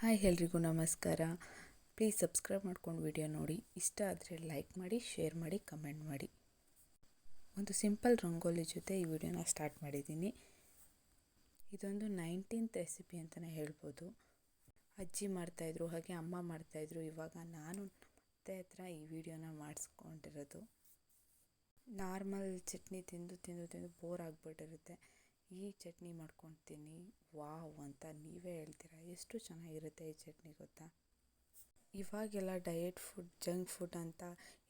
Hi ಎಲ್ರಿಗೂ ನಮಸ್ಕಾರ. Please subscribe ಮಾಡ್ಕೊಂಡು ವಿಡಿಯೋ ನೋಡಿ. ಇಷ್ಟ ಆದರೆ ಲೈಕ್ ಮಾಡಿ ಶೇರ್ ಮಾಡಿ ಕಮೆಂಟ್ ಮಾಡಿ. ಒಂದು ಸಿಂಪಲ್ ರಂಗೋಲಿ ಜೊತೆ ಈ ವಿಡಿಯೋನ ಸ್ಟಾರ್ಟ್ ಮಾಡಿದ್ದೀನಿ. ಇದೊಂದು ನೈನ್ಟೀನ್ತ್ ರೆಸಿಪಿ ಅಂತಲೇ ಹೇಳ್ಬೋದು. ಅಜ್ಜಿ ಮಾಡ್ತಾಯಿದ್ರು, ಹಾಗೆ ಅಮ್ಮ ಮಾಡ್ತಾಯಿದ್ರು. ಇವಾಗ ನಾನು ಮತ್ತೆ ಹತ್ರ ಈ ವಿಡಿಯೋನ ಮಾಡಿಸ್ಕೊಂಡಿರೋದು. ನಾರ್ಮಲ್ ಚಟ್ನಿ ತಿಂದು ತಿಂದು ತಿಂದು ಬೋರ್ ಆಗಿಬಿಟ್ಟಿರುತ್ತೆ. ಈ ಚಟ್ನಿ ಮಾಡ್ಕೊತೀನಿ. ವಾವ್ ಅಂತ ನೀವೇ ಹೇಳ್ತೀರಾ? ಎಷ್ಟು ಚೆನ್ನಾಗಿರುತ್ತೆ ಈ ಚಟ್ನಿ ಗೊತ್ತಾ? ಇವಾಗೆಲ್ಲ ಡಯೆಟ್ ಫುಡ್ ಜಂಕ್ ಫುಡ್ ಅಂತ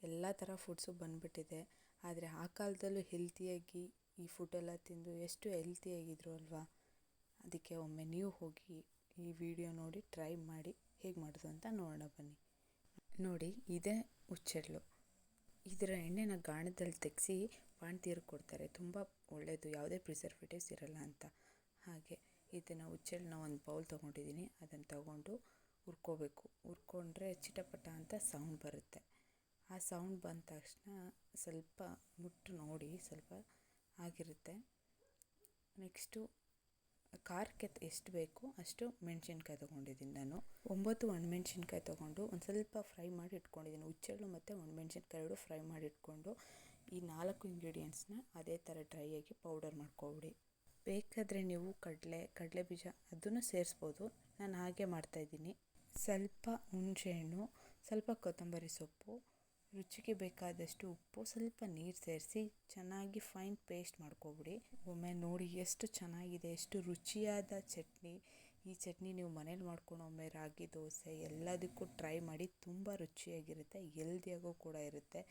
ಎಲ್ಲ ಥರ ಫುಡ್ಸು ಬಂದುಬಿಟ್ಟಿದೆ. ಆದರೆ ಆ ಕಾಲದಲ್ಲೂ ಹೆಲ್ತಿಯಾಗಿ ಈ ಫುಡ್ಡೆಲ್ಲ ತಿಂದು ಎಷ್ಟು ಹೆಲ್ತಿಯಾಗಿದ್ರು ಅಲ್ವಾ? ಅದಕ್ಕೆ ಒಮ್ಮೆ ನೀವು ಹೋಗಿ ಈ ವಿಡಿಯೋ ನೋಡಿ ಟ್ರೈ ಮಾಡಿ ಹೇಗೆ ಮಾಡೋದು ಅಂತ ನೋಡೋಣ ಬನ್ನಿ. ನೋಡಿ, ಇದೇ ಹುಚ್ಚೆಳ್ಳು ಇದರ ಎಣ್ಣೆನ ಗಾಣದಲ್ಲಿ ತೆಗೆಸಿ ಬಾಣ್ತೀರಿಗೆ ಕೊಡ್ತಾರೆ. ತುಂಬ ಒಳ್ಳೆಯದು ಯಾವುದೇ ಪ್ರಿಸರ್ವೇಟಿವ್ಸ್ ಇರಲ್ಲ ಅಂತ. ಹಾಗೆ ಇದನ್ನು ಹುಚ್ಚೆಳ್ಳನ್ನ ಒಂದು ಬೌಲ್ ತೊಗೊಂಡಿದ್ದೀನಿ ಅದನ್ನು ತಗೊಂಡು ಹುರ್ಕೋಬೇಕು. ಹುರ್ಕೊಂಡ್ರೆ ಚಿಟಪಟ ಅಂತ ಸೌಂಡ್ ಬರುತ್ತೆ. ಆ ಸೌಂಡ್ ಬಂದ ತಕ್ಷಣ ಸ್ವಲ್ಪ ಮುಟ್ಟು ನೋಡಿ, ಸ್ವಲ್ಪ ಆಗಿರುತ್ತೆ. ನೆಕ್ಸ್ಟು ಖಾರಕ್ಕೆ ಎಷ್ಟು ಬೇಕು ಅಷ್ಟು ಮೆಣಸಿನ್ಕಾಯಿ ತೊಗೊಂಡಿದ್ದೀನಿ ನಾನು. ಒಂಬತ್ತು ಒಣಮೆಣ್ಸಿನ್ಕಾಯಿ ತೊಗೊಂಡು ಒಂದು ಸ್ವಲ್ಪ ಫ್ರೈ ಮಾಡಿ ಇಟ್ಕೊಂಡಿದ್ದೀನಿ. ಹುಚ್ಚೆಳ್ಳು ಮತ್ತು ಒಣಮೆಣ್ಸಿನ್ಕಾಯಿ ಎರಡು ಫ್ರೈ ಮಾಡಿ ಇಟ್ಕೊಂಡು ಈ ನಾಲ್ಕು ಇಂಗ್ರೀಡಿಯೆಂಟ್ಸ್ನ ಅದೇ ಥರ ಡ್ರೈಯಾಗಿ ಪೌಡರ್ ಮಾಡ್ಕೊಬಿಡಿ. ಬೇಕಾದರೆ ನೀವು ಕಡಲೆ ಕಡಲೆ ಬೀಜ ಅದನ್ನು ಸೇರಿಸ್ಬೋದು. ನಾನು ಹಾಗೆ ಮಾಡ್ತಾಯಿದ್ದೀನಿ ಸ್ವಲ್ಪ ಹುಣಸೆಹಣ್ಣು ಸ್ವಲ್ಪ ಕೊತ್ತಂಬರಿ ಸೊಪ್ಪು ರುಚಿಗೆ ಬೇಕಾದಷ್ಟು ಉಪ್ಪು, ಸ್ವಲ್ಪ ನೀರು ಸೇರಿಸಿ ಚೆನ್ನಾಗಿ ಫೈನ್ ಪೇಸ್ಟ್ ಮಾಡ್ಕೊಬಿಡಿ. ಒಮ್ಮೆ ನೋಡಿ ಎಷ್ಟು ಚೆನ್ನಾಗಿದೆ, ಎಷ್ಟು ರುಚಿಯಾದ ಚಟ್ನಿ. ಈ ಚಟ್ನಿ ನೀವು ಮನೇಲಿ ಮಾಡ್ಕೊಂಡು ಒಮ್ಮೆ ರಾಗಿ, ದೋಸೆ ಎಲ್ಲದಕ್ಕೂ ಟ್ರೈ ಮಾಡಿ ತುಂಬ ರುಚಿಯಾಗಿರುತ್ತೆ ಎಲ್ದಿಯಾಗೂ ಕೂಡ ಇರುತ್ತೆ.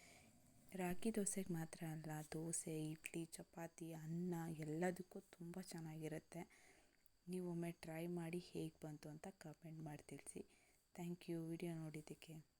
ರಾಗಿ, ದೋಸೆಗೆ ಮಾತ್ರ ಅಲ್ಲ, ದೋಸೆ, ಇಡ್ಲಿ, ಚಪಾತಿ, ಅನ್ನ ಎಲ್ಲದಕ್ಕೂ ತುಂಬ ಚೆನ್ನಾಗಿರುತ್ತೆ. ನೀವು ಒಮ್ಮೆ ಟ್ರೈ ಮಾಡಿ ಹೇಗೆ ಬಂತು ಅಂತ ಕಮೆಂಟ್ ಮಾಡಿ ತಿಳಿಸಿ. ಥ್ಯಾಂಕ್ ಯು ವಿಡಿಯೋ ನೋಡಿದ್ದಕ್ಕೆ.